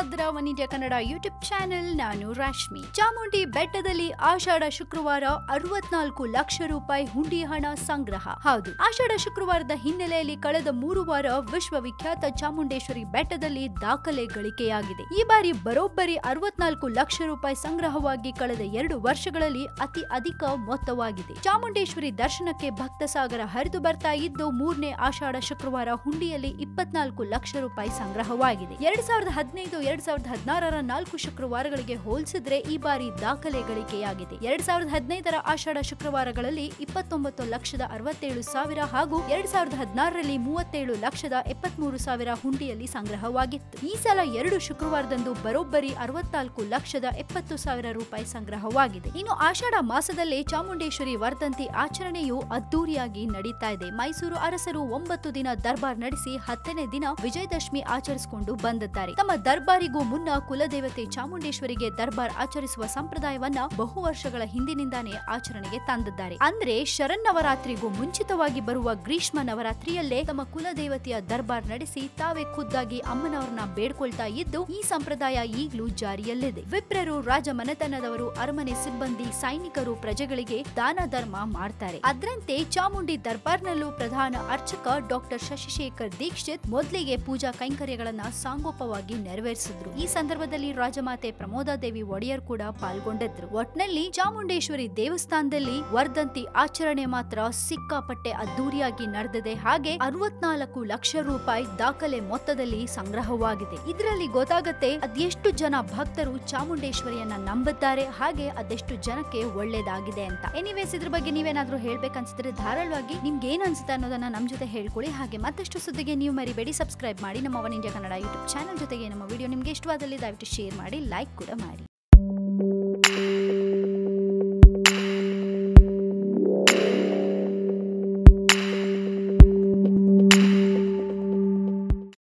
ನೋಡ್ತಾ one Kannada YouTube channel, ನಾನು ರಾಶ್ಮಿ. ಚಾಮುಂಡಿ ಬೆಟ್ಟದಲ್ಲಿ ಆಷಾಢ ಶುಕ್ರವಾರ ಅರವತ್ನಾಲ್ಕು ಲಕ್ಷ ರೂಪಾಯಿ ಹುಂಡಿ ಹಣ ಸಂಗ್ರಹ. ಹೌದು, ಆಷಾಢ ಶುಕ್ರವಾರದ ಹಿನ್ನೆಲೆಯಲ್ಲಿ ಕಳೆದ ಮೂರು ವಾರ ವಿಶ್ವವಿಖ್ಯಾತ ಚಾಮುಂಡೇಶ್ವರಿ ಬೆಟ್ಟದಲ್ಲಿ ದಾಖಲೆ ಗಳಿಕೆಯಾಗಿದೆ. ಈ ಬಾರಿ ಬರೋಬ್ಬರಿ ಅರವತ್ನಾಲ್ಕು ಲಕ್ಷ ರೂಪಾಯಿ ಸಂಗ್ರಹವಾಗಿ ಕಳೆದ ಎರಡು ವರ್ಷಗಳಲ್ಲಿ ಅತಿ ಅಧಿಕ ಮೊತ್ತವಾಗಿದೆ. ಚಾಮುಂಡೇಶ್ವರಿ ದರ್ಶನಕ್ಕೆ ಭಕ್ತ ಸಾಗರ ಹರಿದು ಬರ್ತಾ ಇದ್ದು, ಮೂರನೇ ಆಷಾಢ ಶುಕ್ರವಾರ ಹುಂಡಿಯಲ್ಲಿ ಇಪ್ಪತ್ನಾಲ್ಕು ಲಕ್ಷ ರೂಪಾಯಿ ಸಂಗ್ರಹವಾಗಿದೆ. ಎರಡ್ ಸಾವಿರದ ಹದಿನೈದು ಎರಡ್ ಸಾವಿರದ ಹದಿನಾರರ ನಾಲ್ಕು ಶುಕ್ರವಾರಗಳಿಗೆ ಹೋಲಿಸಿದ್ರೆ ಈ ಬಾರಿ ದಾಖಲೆ ಗಳಿಕೆಯಾಗಿದೆ ಎರಡ್ ಸಾವಿರದ ಹದಿನೈದರ ಆಷಾಢ ಶುಕ್ರವಾರಗಳಲ್ಲಿ ಇಪ್ಪತ್ತೊಂಬತ್ತು ಲಕ್ಷದ ಅರವತ್ತೇಳು ಸಾವಿರ ಹಾಗೂ ಎರಡ್ ಸಾವಿರದ ಹದಿನಾರರಲ್ಲಿ ಮೂವತ್ತೇಳು ಲಕ್ಷದ ಎಪ್ಪತ್ಮೂರು ಸಾವಿರ ಹುಂಡಿಯಲ್ಲಿ ಸಂಗ್ರಹವಾಗಿತ್ತು. ಈ ಸಲ ಎರಡು ಶುಕ್ರವಾರದಂದು ಬರೋಬ್ಬರಿ ಅರವತ್ನಾಲ್ಕು ಲಕ್ಷದ ಎಪ್ಪತ್ತು ಸಾವಿರ ರೂಪಾಯಿ ಸಂಗ್ರಹವಾಗಿದೆ. ಇನ್ನು ಆಷಾಢ ಮಾಸದಲ್ಲಿ ಚಾಮುಂಡೇಶ್ವರಿ ವರ್ಧಂತಿ ಆಚರಣೆಯು ಅದ್ದೂರಿಯಾಗಿ ನಡೀತಾ ಇದೆ. ಮೈಸೂರು ಅರಸರು ಒಂಬತ್ತು ದಿನ ದರ್ಬಾರ್ ನಡೆಸಿ ಹತ್ತನೇ ದಿನ ವಿಜಯದಶಮಿ ಆಚರಿಸಿಕೊಂಡು ಬಂದಿದ್ದಾರೆ. ತಮ್ಮ ದರ್ಬಾರಿಗೂ ಮುನ್ನ ಕುಲದೇವತೆ ಚಾಮುಂಡೇಶ್ವರಿಗೆ ದರ್ಬಾರ್ ಆಚರಿಸುವ ಸಂಪ್ರದಾಯವನ್ನ ಬಹು ವರ್ಷಗಳ ಹಿಂದಿನಿಂದಾನೇ ಆಚರಣೆಗೆ ತಂದಿದ್ದಾರೆ. ಅಂದ್ರೆ ಶರನ್ನವರಾತ್ರಿಗೂ ಮುಂಚಿತವಾಗಿ ಬರುವ ಗ್ರೀಷ್ಮ ನವರಾತ್ರಿಯಲ್ಲೇ ತಮ್ಮ ಕುಲದೇವತೆಯ ದರ್ಬಾರ್ ನಡೆಸಿ ತಾವೇ ಖುದ್ದಾಗಿ ಅಮ್ಮನವರನ್ನ ಬೇಡ್ಕೊಳ್ತಾ ಇದ್ದು, ಈ ಸಂಪ್ರದಾಯ ಈಗಲೂ ಜಾರಿಯಲ್ಲಿದೆ. ವಿಪ್ರರು ರಾಜ ಮನೆತನದವರು ಅರಮನೆ ಸಿಬ್ಬಂದಿ, ಸೈನಿಕರು ಪ್ರಜೆಗಳಿಗೆ ದಾನ ಧರ್ಮ ಮಾಡ್ತಾರೆ. ಅದರಂತೆ ಚಾಮುಂಡಿ ದರ್ಬಾರ್ನಲ್ಲೂ ಪ್ರಧಾನ ಅರ್ಚಕ ಡಾಕ್ಟರ್ ಶಶಿಶೇಖರ್ ದೀಕ್ಷಿತ್ ಮೊದಲಿಗೆ ಪೂಜಾ ಕೈಂಕರ್ಯಗಳನ್ನ ಸಾಂಗೋಪವಾಗಿ ನೆರವೇರಿಸಿದ್ರು ಈ ಸಂದರ್ಭದಲ್ಲಿ ರಾಜಮಾತೆ ಪ್ರಮೋದಾದೇವಿ ಒಡೆಯರ್ ಕೂಡ ಪಾಲ್ಗೊಂಡಿದ್ರು. ಒಟ್ನಲ್ಲಿ ಚಾಮುಂಡೇಶ್ವರಿ ದೇವಸ್ಥಾನದಲ್ಲಿ ವರ್ಧಂತಿ ಆಚರಣೆ ಮಾತ್ರ ಸಿಕ್ಕಾಪಟ್ಟೆ ಅದ್ದೂರಿಯಾಗಿ ನಡೆದಿದೆ. ಹಾಗೆ ಅರವತ್ನಾಲ್ಕು ಲಕ್ಷ ರೂಪಾಯಿ ದಾಖಲೆ ಮೊತ್ತದಲ್ಲಿ ಸಂಗ್ರಹವಾಗಿದೆ. ಇದರಲ್ಲಿ ಗೊತ್ತಾಗತ್ತೆ ಅದೆಷ್ಟು ಜನ ಭಕ್ತರು ಚಾಮುಂಡೇಶ್ವರಿಯನ್ನ ನಂಬುತ್ತಾರೆ, ಹಾಗೆ ಅದೆಷ್ಟು ಜನಕ್ಕೆ ಒಳ್ಳೇದಾಗಿದೆ ಅಂತ. ಎನಿವೇಸ್ ಇದ್ರ ಬಗ್ಗೆ ನೀವೇನಾದ್ರೂ ಹೇಳ್ಬೇಕನ್ಸಿದ್ರೆ ಧಾರಾಳವಾಗಿ ನಿಮ್ಗೆ ಏನ್ ಅನ್ಸುತ್ತೆ ಅನ್ನೋದನ್ನ ನಮ್ ಜೊತೆ ಹೇಳ್ಕೊಳ್ಳಿ. ಹಾಗೆ ಮತ್ತಷ್ಟು ಸುದ್ದಿಗೆ ನೀವು ಮರಿಬೇಡಿ. ಸಬ್ಸ್ಕ್ರೈಬ್ ಮಾಡಿ ನಮ್ಮ one India Kannada YouTube channel ಜೊತೆಗೆ ನಮ್ಮ ವಿಡಿಯೋ ನಿಮ್ಗೆ ಇಷ್ಟವಾದಲ್ಲಿ ದಯವಿಟ್ಟು ಶೇರ್ ಮಾಡಿ ಲೈಕ್ ಕೂಡ ಮಾಡಿ.